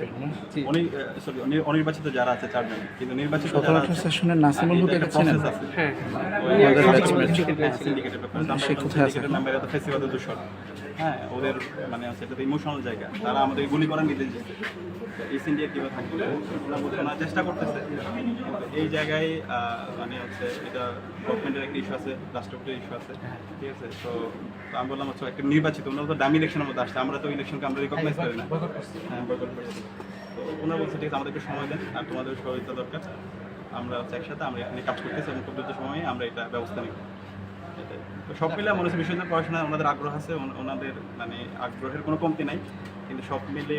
আছে জি। উনি সরি অনির্বাচিত যারা আছে চারজন কিন্তু নির্বাচিত যারা আছে সেশনের নাসিমুল এটা। হ্যাঁ। ব্যাপার। আমরা কোথায় আছে? syndicated member, এরা তো ফেসিবাদের হ্যাঁ ওদের মানে হচ্ছে এটা ইমোশনাল জায়গা। তারা আমাদের গুলি করার নির্দেশ দিচ্ছে তো এই কীভাবে থাকবে? ওরা চেষ্টা করতেছে। এই জায়গায় আহ, মানে হচ্ছে এটা গভর্নমেন্টের একটা ইস্যু আছে রাষ্ট্রপতির ইস্যু আছে। ঠিক আছে? তো আমি বললাম হচ্ছে একটা নির্বাচিত ওনারা তো দামি ইলেকশনের মধ্যে আসছে। আমরা তো ইলেকশনকে আমরা রিকগনাইজ করি না। হ্যাঁ করছি। তো ওনারা বলছে, ঠিক আছে আমাদের একটু সময় দেন, আর তোমাদের সহযোগিতা দরকার। আমরা হচ্ছে একসাথে, আমরা এখানে কাজ করতেছি এবং খুব দ্রুত সময়ে আমরা এটা ব্যবস্থা নিব। তো সব মিলে মনে হচ্ছে বিশ্ববিদ্যালয় পড়াশোনায় ওনাদের আগ্রহ আছে ওনাদের মানে আগ্রহের কোনো কমতি নাই, কিন্তু সব মিলে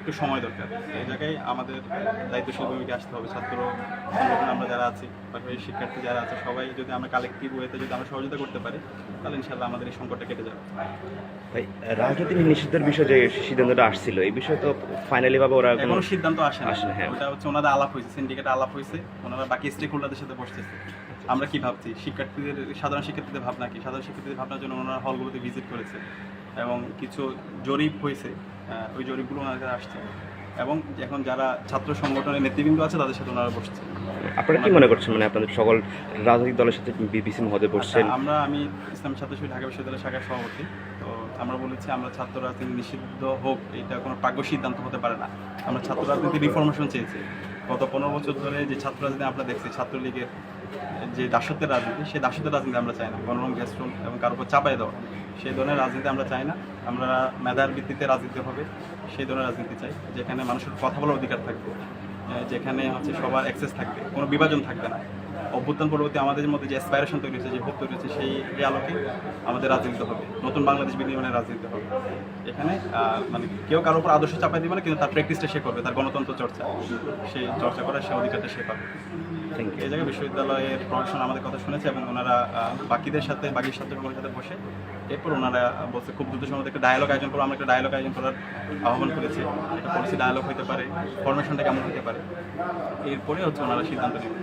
একটু সময় দরকার। এই জায়গায় আমাদের দায়িত্বশীল ভূমিকা আসতে হবে, ছাত্র আছি পাশাপাশি শিক্ষার্থী যারা আছে সবাই যদি আমরা কালেক্টিভ ওয়েতে যদি আমরা সহযোগিতা করতে পারি তাহলে ইনশাল্লাহ আমাদের এই সংকটটা কেটে যাবে। ভাই রাজনৈতিক নিষিদ্ধের বিষয়ে যে সিদ্ধান্তটা আসছিল এই বিষয়ে তো ফাইনালি ভাবে ওরা কোনো সিদ্ধান্ত আসে না হ্যাঁ। ওটা হচ্ছে ওনাদের আলাপ হয়েছে সিন্ডিকেটে আলাপ হয়েছে ওনারা বাকি স্টেক হোল্ডারদের সাথে বসতেছে। আমরা কি ভাবছি? শিক্ষার্থীদের সাধারণ শিক্ষার্থীদের ভাবনা কি? সাধারণ শিক্ষার্থীদের ভাবনার জন্য ওনারা হলগুলোতে ভিজিট করেছে এবং কিছু জরিপ হয়েছে ওই জরিপগুলো কাছে আসছে। এবং এখন যারা ছাত্র সংগঠনের নেতৃবৃন্দ আছে তাদের সাথে ওনারা বসছে আপনারা কি মনে করছেন? মানে আপনাদের সকল রাজনৈতিক দলের সাথে বিবিসি মহোদয় বসছেন। আচ্ছা, আমরা আমি ইসলাম ছাত্র শিবির ঢাকা বিশ্ববিদ্যালয় শাখার সভাপতি। তো আমরা বলেছি আমরা ছাত্র রাজনীতি নিষিদ্ধ হোক এটা কোনো প্রাজ্ঞ সিদ্ধান্ত হতে পারে না। আমরা ছাত্র রাজনীতি রিফরমেশন চেয়েছি। গত পনেরো বছর ধরে যে ছাত্র রাজনীতি আমরা দেখছি, ছাত্রলীগের যে দাসত্বের রাজনীতি, সেই দাসত্বের রাজনীতি আমরা চাই না। গণরম গ্যাসরুম এবং কারোর উপর চাপাই দেওয়া। সেই ধরনের রাজনীতি আমরা চাই না। আমরা মেধার ভিত্তিতে রাজনীতি হবে, সেই ধরনের রাজনীতি চাই, যেখানে মানুষের কথা বলার অধিকার থাকবে যেখানে হচ্ছে সবার অ্যাক্সেস থাকবে, কোনো বিভাজন থাকবে না। অভ্যুত্থান পরবর্তী আমাদের মধ্যে যে অ্যাসপাইরেশন তৈরি হয়েছে যে হোপ তৈরি হয়েছে সেই আলোকে আমাদের রাজনীতি হবে। নতুন বাংলাদেশ বিনির্মাণের রাজনীতি হবে। এখানে মানে কেউ কারোর উপর আদর্শ চাপাই দিবে না কিন্তু তার প্র্যাকটিসটা সে করবে তার গণতন্ত্র চর্চা। সেই চর্চা করার সে অধিকারটা সে পাবে। থ্যাংক ইউ এই জায়গায় বিশ্ববিদ্যালয়ের প্রশাসন আমাদের কথা শুনেছে এবং ওনারা বাকিদের সাথে বাকি ছাত্রসকলের সাথে বসে এরপর ওনারা বলছে খুব দ্রুত সময় একটা ডায়ালগ আয়োজন করব আমরা একটা ডায়ালগ আয়োজন করার আহ্বান করেছি। একটা পলিসি ডায়ালগ হতে পারে ফরমেশনটা কেমন হতে পারে। এরপরে হচ্ছে ওনারা সিদ্ধান্ত নেবেন